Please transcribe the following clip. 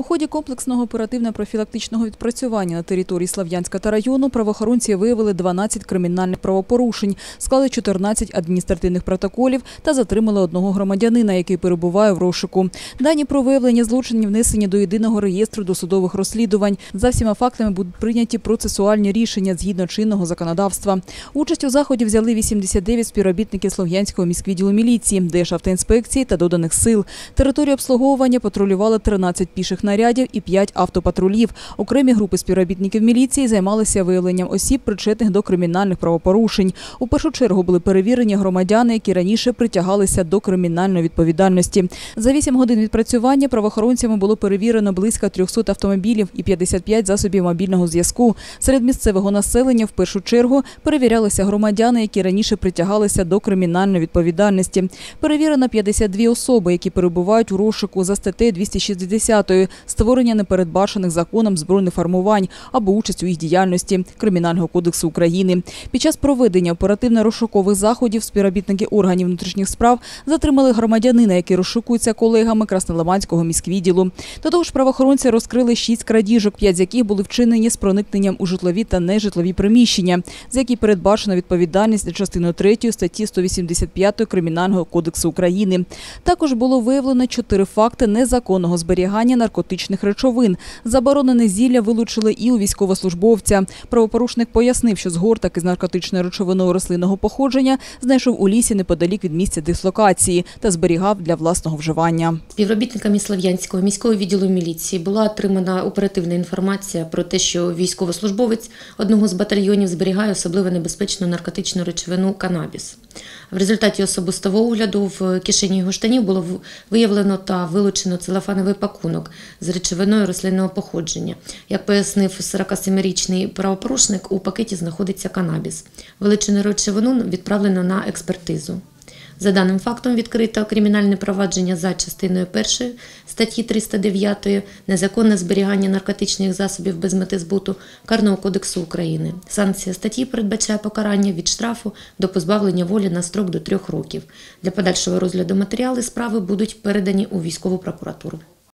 У ході комплексного оперативно-профілактичного відпрацювання на території Слав'янська та району правоохоронці виявили 12 кримінальних правопорушень, склали 14 адміністративних протоколів та затримали одного громадянина, який перебуває в розшуку. Дані про виявлення злочинів внесені до єдиного реєстру досудових розслідувань. За всіма фактами будуть прийняті процесуальні рішення згідно чинного законодавства. Участь у заході взяли 89 співробітників Слов'янського міськвідділу міліції, Державтоінспекції та доданих сил. Територію обслуговування патрулювали 13 піших нарядів і 5 автопатрулів. Окремі групи співробітників міліції займалися виявленням осіб, причетних до кримінальних правопорушень. У першу чергу були перевірені громадяни, які раніше притягалися до кримінальної відповідальності. За 8 годин відпрацювання правоохоронцями було перевірено близько 300 автомобілів і 55 засобів мобільного зв'язку. Серед місцевого населення в першу чергу перевірялися громадяни, які раніше притягалися до кримінальної відповідальності. Перевірено 52 особи, які перебувають у розшуку за статтею 260 створення непередбачених законом збройних формувань або участь у їх діяльності Кримінального кодексу України. Під час проведення оперативно-розшукових заходів співробітники органів внутрішніх справ затримали громадянина, який розшукується колегами Краснолиманського міськвідділу. До того ж, правоохоронці розкрили шість крадіжок, п'ять з яких були вчинені з проникненням у житлові та нежитлові приміщення, за які передбачена відповідальність за частиною 3 статті 185 Кримінального кодексу України. Також було виявлено чотири факти незаконного зберігання наркотичних речовин. Заборонене зілля вилучили і у військовослужбовця. Правопорушник пояснив, що згорток із наркотичною речовиною рослинного походження знайшов у лісі неподалік від місця дислокації та зберігав для власного вживання. Співробітниками Слов'янського міського відділу міліції була отримана оперативна інформація про те, що військовослужбовець одного з батальйонів зберігає особливо небезпечну наркотичну речовину канабіс. В результаті особистого огляду в кишені його штанів було виявлено та вилучено целофановий пакунок з речовиною рослинного походження. Як пояснив 47-річний правопорушник, у пакеті знаходиться канабіс. Величину речовину відправлено на експертизу. За даним фактом відкрито кримінальне провадження за частиною 1 статті 309 незаконне зберігання наркотичних засобів без мети збуту Карного кодексу України. Санкція статті передбачає покарання від штрафу до позбавлення волі на строк до трьох років. Для подальшого розгляду матеріали справи будуть передані у військову прокуратуру.